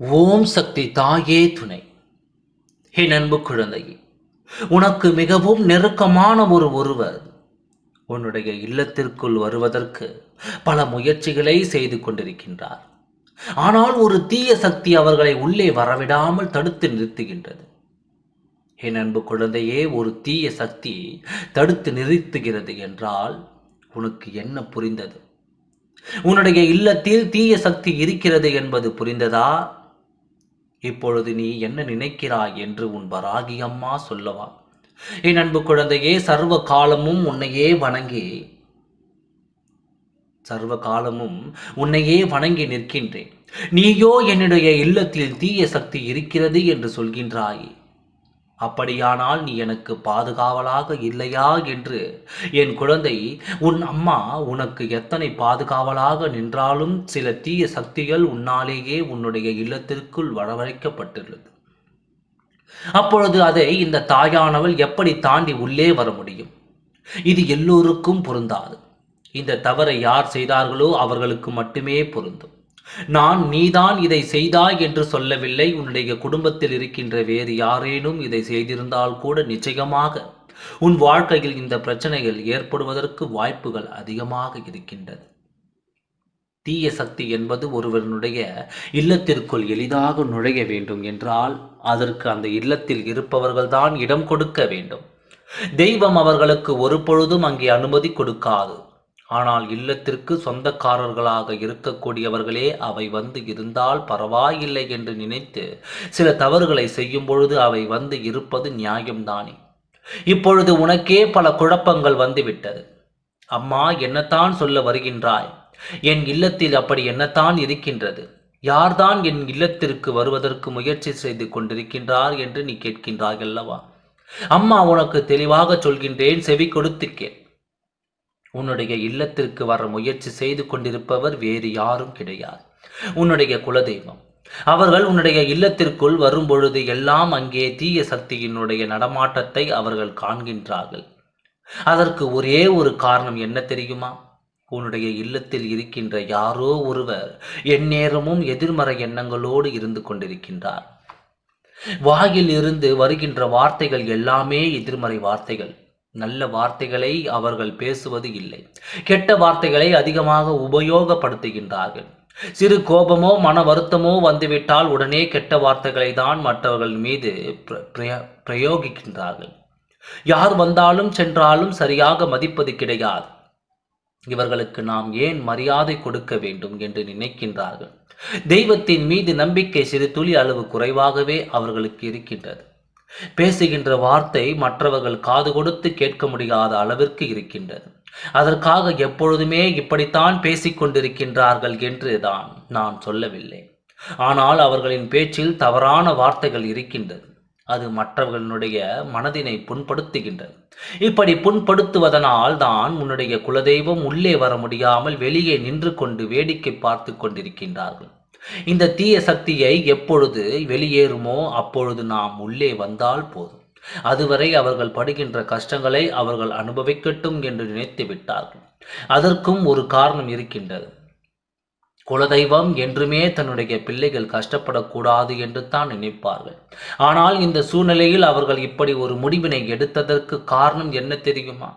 ஓம் சக்தி தாயே துணை. என் அன்பு குழந்தையே உனக்கு மிகவும் நெருக்கமான ஒரு ஒருவர் உன்னுடைய இல்லத்திற்குள் வருவதற்கு பல முயற்சிகளை செய்து கொண்டிருக்கின்றார். ஆனால் ஒரு தீய சக்தி அவர்களை உள்ளே வரவிடாமல் தடுத்து நிறுத்துகின்றது. என் அன்பு குழந்தையே ஒரு தீய சக்தி தடுத்து நிறுத்துகிறது என்றால் உனக்கு என்ன புரிந்தது? உன்னுடைய இல்லத்தில் தீய சக்தி இருக்கிறது என்பது புரிந்ததா? இப்பொழுது நீ என்ன நினைக்கிறாய் என்று உன் வராகி அம்மா சொல்லவா? என் அன்பு குழந்தையே சர்வ காலமும் உன்னையே வணங்கி சர்வ காலமும் உன்னையே வணங்கி நிற்கின்றேன். நீயோ என்னுடைய இல்லத்தில் தீய சக்தி இருக்கிறது என்று சொல்கின்றாயே. அப்படியானால் நீ எனக்கு பாதுகாவலாக இல்லையா என்று என் குழந்தை உன் அம்மா உனக்கு எத்தனை பாதுகாவலாக நின்றாலும் சில தீய சக்திகள் உன்னாலேயே உன்னுடைய இல்லத்திற்குள் வரவழைக்கப்பட்டுள்ளது. அப்பொழுது அதை இந்த தாயானவள் எப்படி தாண்டி உள்ளே வர முடியும்? இது எல்லோருக்கும் பொருந்தாது. இந்த தவறை யார் செய்தார்களோ அவர்களுக்கு மட்டுமே பொருந்தும். நான் நீதான் இதை செய்தாய் என்று சொல்லவில்லை. உன்னுடைய குடும்பத்தில் இருக்கின்ற வேறு யாரேனும் இதை செய்திருந்தால் கூட நிச்சயமாக உன் வாழ்க்கையில் இந்த பிரச்சனைகள் ஏற்படுவதற்கு வாய்ப்புகள் அதிகமாக இருக்கின்றது. தீய சக்தி என்பது ஒருவனுடைய இல்லத்திற்குள் எளிதாக நுழைய வேண்டும் என்றால் அதற்கு அந்த இல்லத்தில் இருப்பவர்கள்தான் இடம் கொடுக்க வேண்டும். தெய்வம் அவர்களுக்கு ஒரு பொழுதும் அங்கே அனுமதி கொடுக்காது. ஆனால் இல்லத்திற்கு சொந்தக்காரர்களாக இருக்கக்கூடியவர்களே அவை வந்து இருந்தால் பரவாயில்லை என்று நினைத்து சில தவறுகளை செய்யும் பொழுது அவை வந்து இருப்பது நியாயம்தானே? இப்பொழுது உனக்கே பல குழப்பங்கள் வந்துவிட்டது. அம்மா என்னத்தான் சொல்ல வருகின்றாய்? என் இல்லத்தில் அப்படி என்னத்தான் இருக்கின்றது? யார்தான் என் இல்லத்திற்கு வருவதற்கு முயற்சி செய்து கொண்டிருக்கின்றார் என்று நீ கேட்கின்றாய் அல்லவா? அம்மா உனக்கு தெளிவாக சொல்கின்றேன் செவி கொடுத்து கேள். உன்னுடைய இல்லத்திற்கு வர முயற்சி செய்து கொண்டிருப்பவர் வேறு யாரும் கிடையாது. உன்னுடைய குலதெய்வம். அவர்கள் உன்னுடைய இல்லத்திற்குள் வரும்பொழுது எல்லாம் அங்கே தீய சக்தியினுடைய நடமாட்டத்தை அவர்கள் காண்கின்றார்கள். அதற்கு ஒரே ஒரு காரணம் என்ன தெரியுமா? உன்னுடைய இல்லத்தில் இருக்கின்ற யாரோ ஒருவர் எந்நேரமும் எதிர்மறை எண்ணங்களோடு இருந்து கொண்டிருக்கின்றார். வாயில் இருந்து வருகின்ற வார்த்தைகள் எல்லாமே எதிர்மறை வார்த்தைகள். நல்ல வார்த்தைகளை அவர்கள் பேசுவது இல்லை. கெட்ட வார்த்தைகளை அதிகமாக உபயோகப்படுத்துகின்றார்கள். சிறு கோபமோ மன வருத்தமோ வந்துவிட்டால் உடனே கெட்ட வார்த்தைகளை தான் மற்றவர்கள் மீது பிரயோகிக்கின்றார்கள். யார் வந்தாலும் சென்றாலும் சரியாக மதிப்பது கிடையாது. இவர்களுக்கு நாம் ஏன் மரியாதை கொடுக்க வேண்டும் என்று நினைக்கின்றார்கள். தெய்வத்தின் மீது நம்பிக்கை சிறு துளி அளவு குறைவாகவே அவர்களுக்கு இருக்கின்றது. பேசுகின்ற வார்த்தை மற்றவர்கள் காது கொடுத்து கேட்க முடியாத அளவிற்கு இருக்கின்றது. அதற்காக எப்பொழுதுமே இப்படித்தான் பேசிக்கொண்டிருக்கின்றார்கள் என்று தான் நான் சொல்லவில்லை. ஆனால் அவர்களின் பேச்சில் தவறான வார்த்தைகள் இருக்கின்றது. அது மற்றவர்களுடைய மனதினை புண்படுத்துகின்றது. இப்படி புண்படுத்துவதனால் தான் உன்னுடைய குலதெய்வம் உள்ளே வர முடியாமல் வெளியே நின்று கொண்டு வேடிக்கை பார்த்து கொண்டிருக்கின்றார்கள். இந்த தீய சக்தியை எப்பொழுது வெளியேறுமோ அப்பொழுது நாம் உள்ளே வந்தால் போதும். அதுவரை அவர்கள் படுகின்ற கஷ்டங்களை அவர்கள் அனுபவிக்கட்டும் என்று நினைத்து விட்டார்கள். அதற்கும் ஒரு காரணம் இருக்கின்றது. குலதெய்வம் என்றுமே தன்னுடைய பிள்ளைகள் கஷ்டப்படக்கூடாது என்று தான் நினைப்பார்கள். ஆனால் இந்த சூழ்நிலையில் அவர்கள் இப்படி ஒரு முடிவினை எடுத்ததற்கு காரணம் என்ன தெரியுமா?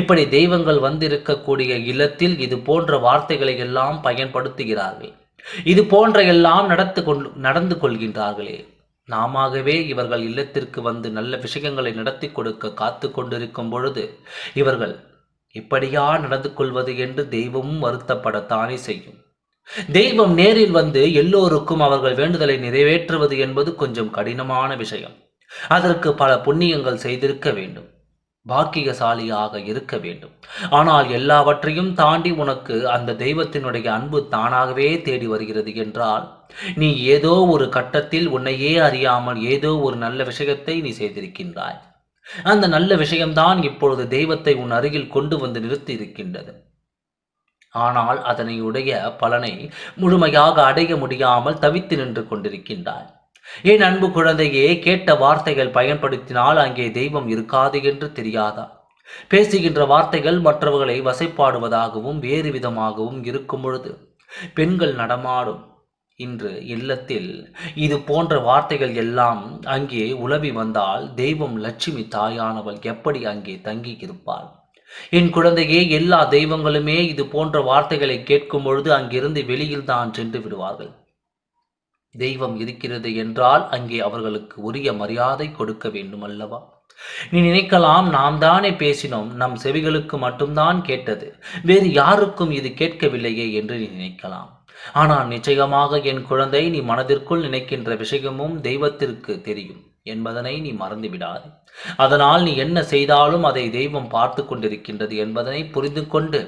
இப்படி தெய்வங்கள் வந்திருக்கக்கூடிய இல்லத்தில் இது போன்ற வார்த்தைகளை எல்லாம் பயன்படுத்துகிறார்கள். இது போன்ற எல்லாம் நடத்து கொள் நடந்து கொள்கின்றார்களே. நாமவே இவர்கள் இல்லத்திற்கு வந்து நல்ல விஷயங்களை நடத்தி கொடுக்க காத்து கொண்டிருக்கும் பொழுது இவர்கள் இப்படியா நடந்து கொள்வது என்று தெய்வமும் வருத்தப்படத்தானே செய்யும். தெய்வம் நேரில் வந்து எல்லோருக்கும் அவர்கள் வேண்டுதலை நிறைவேற்றுவது என்பது கொஞ்சம் கடினமான விஷயம். அதற்கு பல புண்ணியங்கள் செய்திருக்க வேண்டும். பாக்கியசாலியாக இருக்க வேண்டும். ஆனால் எல்லாவற்றையும் தாண்டி உனக்கு அந்த தெய்வத்தினுடைய அன்பு தானாகவே தேடி வருகிறது என்றால் நீ ஏதோ ஒரு கட்டத்தில் உன்னையே அறியாமல் ஏதோ ஒரு நல்ல விஷயத்தை நீ செய்திருக்கின்றாய். அந்த நல்ல விஷயம்தான் இப்பொழுது தெய்வத்தை உன் அருகில் கொண்டு வந்து நிறுத்தி இருக்கின்றது. ஆனால் அதனையுடைய பலனை முழுமையாக அடைய முடியாமல் தவித்து நின்று கொண்டிருக்கின்றாய். என் அன்பு குழந்தையே கேட்ட வார்த்தைகள் பயன்படுத்தினால் அங்கே தெய்வம் இருக்காது என்று தெரியாதா? பேசுகின்ற வார்த்தைகள் மற்றவர்களை வசைப்பாடுவதாகவும் வேறு விதமாகவும் இருக்கும் பொழுது பெண்கள் நடமாடும். இன்று இல்லத்தில் இது போன்ற வார்த்தைகள் எல்லாம் அங்கே உலவி வந்தால் தெய்வம் லட்சுமி தாயானவள் எப்படி அங்கே தங்கி இருப்பாள் என் குழந்தையே எல்லா தெய்வங்களுமே இது போன்ற வார்த்தைகளை கேட்கும் பொழுது அங்கிருந்து வெளியில் தான் சென்று விடுவார்கள். தெய்வம் இருக்கிறது என்றால் அங்கே அவர்களுக்கு உரிய மரியாதை கொடுக்க வேண்டும் அல்லவா நீ நினைக்கலாம் நாம் தானே பேசினோம் நம் செவிகளுக்கு மட்டும்தான் கேட்டது. வேறு யாருக்கும் இது கேட்கவில்லையே என்று நீ நினைக்கலாம். ஆனால் நிச்சயமாக என் குழந்தை நீ மனதிற்குள் நினைக்கின்ற விஷயமும் தெய்வத்திற்கு தெரியும் என்பதனை நீ மறந்து விடாது அதனால் நீ என்ன செய்தாலும் அதை தெய்வம் பார்த்து கொண்டிருக்கின்றது என்பதனை புரிந்து கொண்டு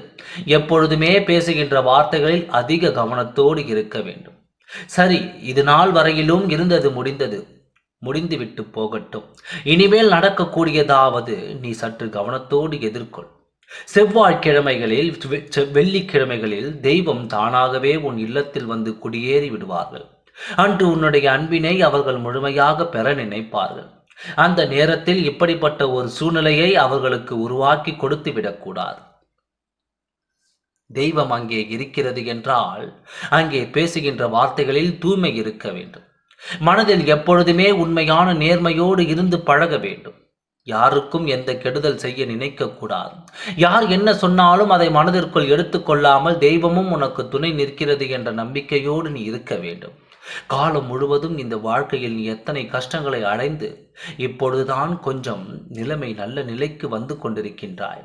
எப்பொழுதுமே பேசுகின்ற வார்த்தைகளில் அதிக கவனத்தோடு இருக்க வேண்டும். சரி இது நாள் வரையிலும் இருந்தது முடிந்தது. முடிந்துவிட்டு போகட்டும். இனிமேல் நடக்கக்கூடியதாவது நீ சற்று கவனத்தோடு எதிர்கொள். செவ்வாய்க்கிழமைகளில் வெள்ளிக்கிழமைகளில் தெய்வம் தானாகவே உன் இல்லத்தில் வந்து குடியேறி விடுவார்கள். அன்று உன்னுடைய அன்பினை அவர்கள் முழுமையாக பெற நினைப்பார்கள். அந்த நேரத்தில் இப்படிப்பட்ட ஒரு சூழ்நிலையை அவர்களுக்கு உருவாக்கி கொடுத்து விடக்கூடாது. தெய்வம் அங்கே இருக்கிறது என்றால் அங்கே பேசுகின்ற வார்த்தைகளில் தூய்மை இருக்க வேண்டும். மனதில் எப்பொழுதுமே உண்மையான நேர்மையோடு இருந்து பழக வேண்டும். யாருக்கும் எந்த கெடுதல் செய்ய நினைக்கக்கூடாது யார் என்ன சொன்னாலும் அதை மனதிற்குள் எடுத்துக்கொள்ளாமல் தெய்வமும் உனக்கு துணை நிற்கிறது என்ற நம்பிக்கையோடு நீ இருக்க வேண்டும். காலம் முழுவதும் இந்த வாழ்க்கையில் நீ எத்தனை கஷ்டங்களை அடைந்து இப்பொழுதுதான் கொஞ்சம் நிலைமை நல்ல நிலைக்கு வந்து கொண்டிருக்கின்றாய்.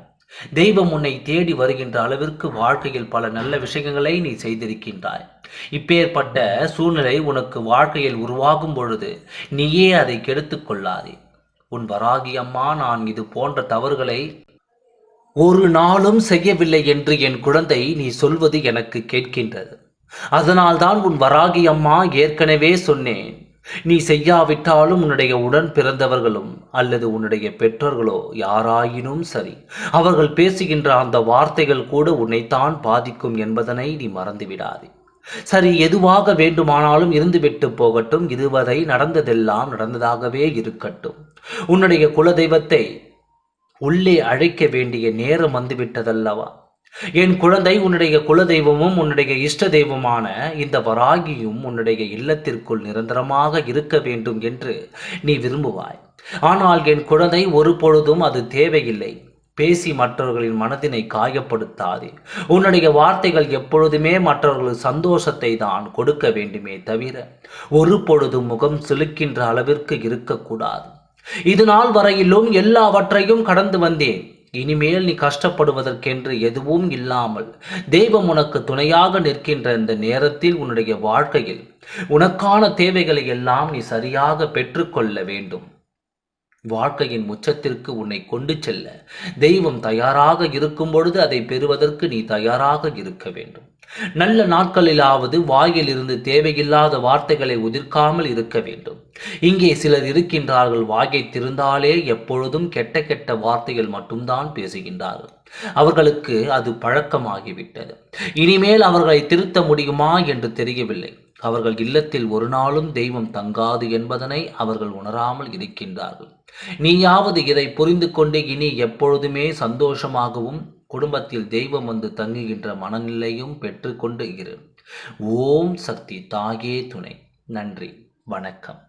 தெய்வம் உன்னை தேடி வருகின்ற அளவிற்கு வாழ்க்கையில் பல நல்ல விஷயங்களை நீ செய்திருக்கின்றாய். இப்பேற்பட்ட சூழ்நிலை உனக்கு வாழ்க்கையில் உருவாகும் பொழுது நீயே அதை கெடுத்து கொள்ளாதே. உன் வராகி அம்மா நான் இது போன்ற தவறுகளை ஒரு நாளும் செய்யவில்லை என்று என் குழந்தை நீ சொல்வது எனக்கு கேட்கின்றது. அதனால்தான் உன் வராகி அம்மா ஏற்கனவே சொன்னேன். நீ செய்யாவிட்டாலும் உன்னுடைய உடன் பிறந்தவர்களும் அல்லது உன்னுடைய பெற்றோர்களோ யாராயினும் சரி அவர்கள் பேசுகின்ற அந்த வார்த்தைகள் கூட உன்னைத்தான் பாதிக்கும் என்பதனை நீ மறந்துவிடாதே. சரி எதுவாக வேண்டுமானாலும் இருந்துவிட்டு போகட்டும் இதுவரை நடந்ததெல்லாம் நடந்ததாகவே இருக்கட்டும். உன்னுடைய குலதெய்வத்தை உள்ளே அழைக்க வேண்டிய நேரம் வந்துவிட்டதல்லவா? என் குழந்தை உன்னுடைய குலதெய்வமும் உன்னுடைய இஷ்ட தெய்வமான இந்த வராகியும் உன்னுடைய இல்லத்திற்குள் நிரந்தரமாக இருக்க வேண்டும் என்று நீ விரும்புவாய். ஆனால் என் குழந்தை ஒரு பொழுதும் அது தேவையில்லை. பேசி மற்றவர்களின் மனதினை காயப்படுத்தாதே. உன்னுடைய வார்த்தைகள் எப்பொழுதுமே மற்றவர்கள் சந்தோஷத்தை தான் கொடுக்க வேண்டுமே தவிர ஒரு பொழுதும் முகம் செலுக்கின்ற அளவிற்கு இருக்கக்கூடாது. இது நாள் வரையிலும் எல்லாவற்றையும் கடந்து வந்தேன். இனிமேல் நீ கஷ்டப்படுவதற்கென்று எதுவும் இல்லாமல் தெய்வம் உனக்கு துணையாக நிற்கின்ற இந்த நேரத்தில் உன்னுடைய வாழ்க்கையில் உனக்கான தேவைகளை எல்லாம் நீ சரியாக பெற்றுக்கொள்ள வேண்டும். வாழ்க்கையின் உச்சத்திற்கு உன்னை கொண்டு செல்ல தெய்வம் தயாராக இருக்கும் பொழுது அதை பெறுவதற்கு நீ தயாராக இருக்க வேண்டும். நல்ல நாட்களிலாவது வாயில் இருந்து தேவையில்லாத வார்த்தைகளை உதிர்க்காமல் இருக்க வேண்டும். இங்கே சிலர் இருக்கின்றார்கள் வாயை திருந்தாலே எப்பொழுதும் கெட்ட கெட்ட வார்த்தைகள் மட்டும்தான் பேசுகின்றார்கள். அவர்களுக்கு அது பழக்கமாகிவிட்டது. இனிமேல் அவர்களை திருத்த முடியுமா என்று தெரியவில்லை. அவர்கள் இல்லத்தில் ஒரு நாளும் தெய்வம் தங்காது என்பதனை அவர்கள் உணராமல் இருக்கின்றார்கள். நீயாவது இதை புரிந்து கொண்டு இனி எப்பொழுதுமே சந்தோஷமாகவும் குடும்பத்தில் தெய்வம் வந்து தங்குகின்ற மனநிலையும் பெற்றுக்கொண்டு இரு. ஓம் சக்தி தாயே துணை. நன்றி. வணக்கம்.